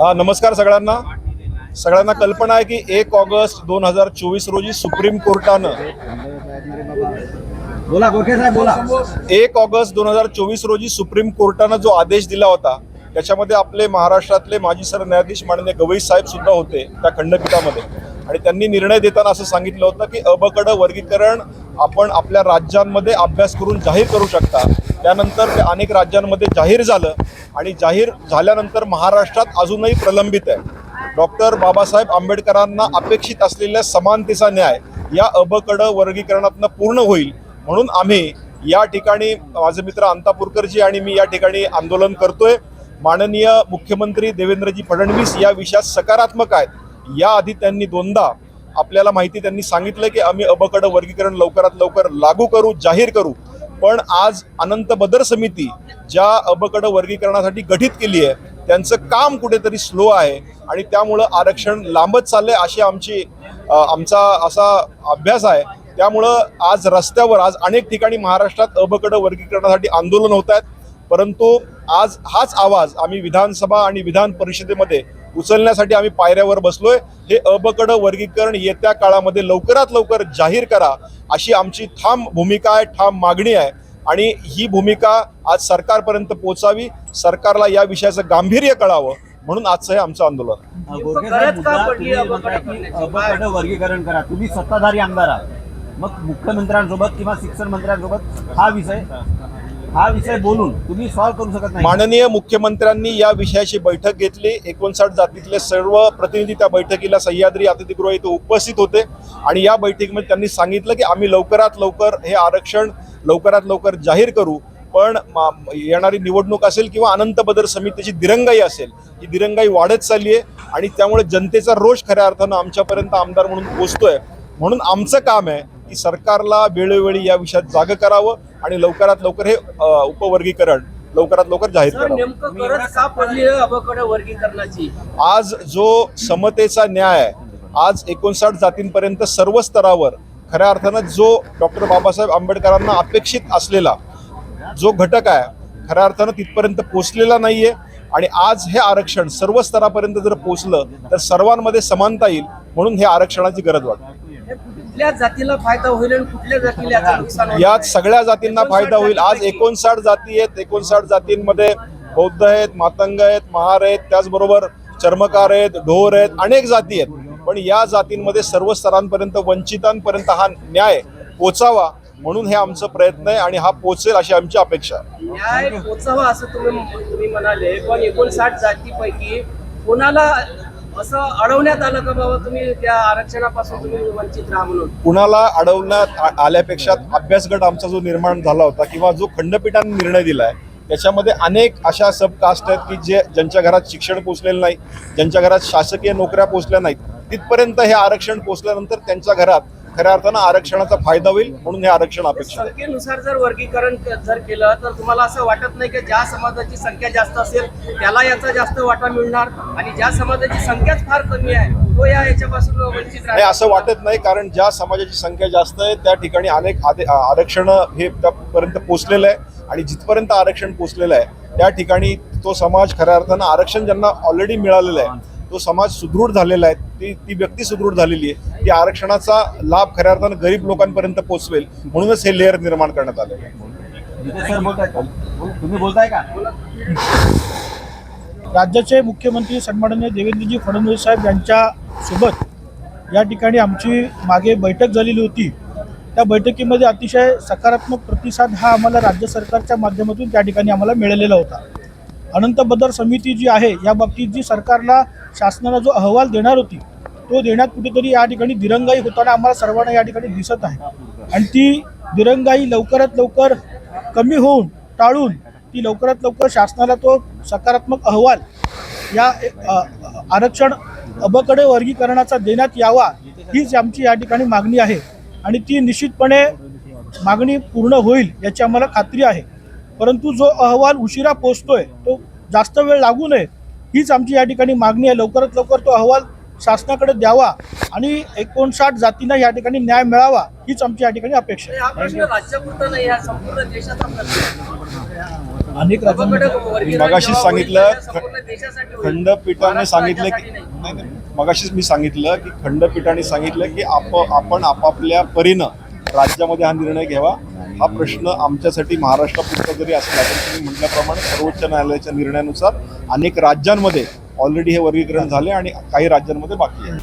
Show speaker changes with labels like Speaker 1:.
Speaker 1: हा नमस्कार सगळ्यांना. सगळ्यांना कल्पना आहे की एक ऑगस्ट दोन हजार चोवीस रोजी सुप्रीम कोर्टानं
Speaker 2: बोला गोखे साहेब बोला.
Speaker 1: एक ऑगस्ट दोन हजार चोवीस रोजी सुप्रीम कोर्टानं जो आदेश दिला होता त्याच्यामध्ये आपले महाराष्ट्रातले माजी सरन्यायाधीश माननीय गवई साहेब सुद्धा होते त्या खंडपीठामध्ये. आणि त्यांनी निर्णय देताना असं सांगितलं होतं की अबकड वर्गीकरण आपण आपल्या राज्यांमध्ये अभ्यास करून जाहीर करू शकता. त्यानंतर ते अनेक राज्यांमध्ये जाहीर झालं आणि जाहीर झाल्यानंतर महाराष्ट्रात अजूनही प्रलंबित आहे. डॉक्टर बाबासाहेब आंबेडकरांना अपेक्षित असलेल्या समानतेचा न्याय या अबकडं वर्गीकरणातनं पूर्ण होईल म्हणून आम्ही या ठिकाणी माझे मित्र अंतापूरकरजी आणि मी या ठिकाणी आंदोलन करतोय. माननीय मुख्यमंत्री देवेंद्रजी फडणवीस या विषयात सकारात्मक आहेत. याआधी त्यांनी दोनदा आपल्याला माहिती त्यांनी सांगितलं की आम्ही अबकड वर्गीकरण लवकरात लवकर लागू करू जाहीर करू. पण आज अनंत बदर समिती ज्या अबकड वर्गीकरणासाठी गठीत केली आहे त्यांचं काम कुठेतरी स्लो आहे आणि त्यामुळं आरक्षण लांबत चाललंय अशी आमची आमचा असा अभ्यास आहे. त्यामुळं आज रस्त्यावर आज अनेक ठिकाणी महाराष्ट्रात अबकड वर्गीकरणासाठी आंदोलन होत आहेत परंतु आज हाच आवाज आम्ही विधानसभा आणि विधान परिषदेमध्ये उचलण्यासाठी आम्ही पायऱ्यावर बसलोय. हे अबकड वर्गीकरण येत्या काळामध्ये लवकरात लवकर जाहीर करा अशी आमची ठाम भूमिका आहे ठाम मागणी आहे. आणि ही भूमिका आज सरकारपर्यंत पोचावी सरकारला या विषयाचं गांभीर्य कळावं म्हणून आजचं हे आमचं आंदोलन.
Speaker 2: वर्गीकरण करा. तुम्ही सत्ताधारी आमदार आहात. मग मुख्यमंत्र्यांसोबत किंवा शिक्षण मंत्र्यांसोबत हा विषय हा विषय बोलून तुम्ही सॉल्व्ह करू शकत नाही.
Speaker 1: माननीय मुख्यमंत्र्यांनी या विषयाची बैठक घेतली. एकोणसाठ जातीतले सर्व प्रतिनिधी त्या बैठकीला सह्याद्री अतिथीगृह इथे उपस्थित होते. आणि या बैठकीमध्ये त्यांनी सांगितलं की आम्ही लवकरात लवकर हे आरक्षण लवकरात लवकर जाहीर करू. पण मा- येणारी निवडणूक असेल किंवा अनंत बदर समितीची दिरंगाई असेल ही दिरंगाई वाढत चालली आहे. आणि त्यामुळे जनतेचा रोष खऱ्या अर्थानं आमच्यापर्यंत आमदार म्हणून पोचतोय. म्हणून आमचं काम आहे की सरकारला वेळोवेळी या विषयात जागं करावं आणि लवकरात लवकर हे उपवर्गीकरण लवकरात लवकर जाहीर करावं. आज जो समतेचा न्याय आहे आज एकोणसाठ जातींपर्यंत सर्व स्तरावर खऱ्या अर्थानं जो डॉक्टर बाबासाहेब आंबेडकरांना अपेक्षित असलेला जो घटक आहे खऱ्या अर्थानं तिथपर्यंत पोचलेला नाहीये आणि आज हे आरक्षण सर्व स्तरापर्यंत जर पोचलं तर सर्वांमध्ये समानता येईल म्हणून हे आरक्षणाची गरज वाटते.
Speaker 3: कुठल्या जातीला फायदा होईल आणि कुठल्या जातीला याचं नुकसान
Speaker 1: यात? सगळ्या जातींना फायदा होईल. आज एकोणसाठ जाती आहेत. एकोणसाठ जातींमध्ये बौद्ध आहेत मातंग आहेत महार आहेत त्याचबरोबर चर्मकार आहेत ढोर आहेत अनेक जाती आहेत. पण या जातींमध्ये सर्व स्तरांपर्यंत वंचितांपर्यंत हा न्याय पोचावा म्हणून हे आमचं प्रयत्न आहे आणि हा पोचेल अशी आमची अपेक्षा आहे.
Speaker 3: न्याय पोचावा असं तुम्ही तुम्ही म्हणाले पण एकोणसाठ जातीपैकी कोणाला असं अडवण्यात आलं का बाबा? तुम्ही त्या आरक्षणापासून तुम्ही वंचित राहा म्हणून.
Speaker 1: कुणाला अडवण्यात आ- आल्यापेक्षा अभ्यास गट आमचा जो निर्माण झाला होता किंवा जो खंडपीठाने निर्णय दिलाय त्याच्यामध्ये अनेक अशा सबकास्ट आहेत की जे ज्यांच्या घरात शिक्षण पोचलेलं नाही ज्यांच्या घरात शासकीय नोकऱ्या पोचल्या नाहीत तिथपर्यंत हे आरक्षण पोचल्यानंतर त्यांच्या घरात खऱ्या अर्थानं आरक्षणाचा फायदा होईल म्हणून हे आरक्षण अपेक्षित आहे.
Speaker 3: संख्येनुसार जर वर्गीकरण जर केलं तर तुम्हाला असं वाटत नाही की ज्या समाजाची संख्या जास्त असेल त्याला याचा जास्त वाटा मिळणार? आणि ज्या समाजाची संख्याच फार कमी आहे तो या याच्यापासून वंचित
Speaker 1: नाही असं वाटत नाही कारण ज्या समाजाची संख्या जास्त आहे त्या ठिकाणी अनेक आरक्षण हे त्यापर्यंत पोचलेलं आहे. आणि जिथपर्यंत आरक्षण पोचलेलं आहे त्या ठिकाणी तो समाज खऱ्या अर्थानं आरक्षण ज्यांना ऑलरेडी मिळालेलं आहे तो समाज सुदृढ झालेला आहे ती ती व्यक्ती सुदृढ झालेली आहे ती आरक्षणाचा लाभ खऱ्या अर्थानं गरीब लोकांपर्यंत पोचवेल म्हणूनच हे लेअर निर्माण करण्यात आलेलं आहे
Speaker 2: जिथे सर बोलताय का? तुम्ही बोलताय का?
Speaker 4: राज्याचे मुख्यमंत्री सन्माननीय देवेंद्रजी फडणवीस साहेब यांच्या सोबत या ठिकाणी आमची मागे बैठक झालेली होती. त्या बैठकीमध्ये अतिशय सकारात्मक प्रतिसाद हा आम्हाला राज्य सरकारच्या माध्यमातून त्या ठिकाणी आम्हाला मिळालेला होता. अनंत बदर समिती जी आहे या बाबतीत जी सरकारला शासनाला जो अहवाल देणार होती तो देण्यात कुठेतरी या ठिकाणी दिरंगाई होताना आम्हाला सर्वांना या ठिकाणी दिसत आहे. आणि ती दिरंगाई लवकरात लवकर कमी होऊन टाळून ती लवकरात लवकर शासनाला तो सकारात्मक अहवाल या आरक्षण अबकडे वर्गीकरणाचा देण्यात यावा हीच आमची या ठिकाणी मागणी आहे. आणि ती निश्चितपणे मागणी पूर्ण होईल याची आम्हाला खात्री आहे. परंतु जो अहवाल उशिरा पोचतोय तो जास्त वेळ लागू नये हीच आमची या ठिकाणी मागणी आहे लवकरात लवकर तो अहवाल शासनाकडे द्यावा आणि एकोणसाठ जातींना या ठिकाणी न्याय मिळावा हीच आमची या ठिकाणी अपेक्षा आहे
Speaker 3: हा प्रश्न राज्यापुरता नाही हा संपूर्ण देशाचा प्रश्न आहे.
Speaker 4: अनेक
Speaker 1: मगाशीच सांगितलं. खंडपीठाने सांगितलं की. मगाशीच मी सांगितलं की खंडपीठाने सांगितलं की आप आपण आपापल्या परीनं राज्यामध्ये हा निर्णय घ्यावा हा प्रश्न आमच्यासाठी महाराष्ट्रापुरता जरी असला तरी तुम्ही म्हटल्याप्रमाणे सर्वोच्च न्यायालयाच्या निर्णयानुसार अनेक राज्यांमध्ये ऑलरेडी हे वर्गीकरण झाले आणि काही राज्यांमध्ये बाकी आहे.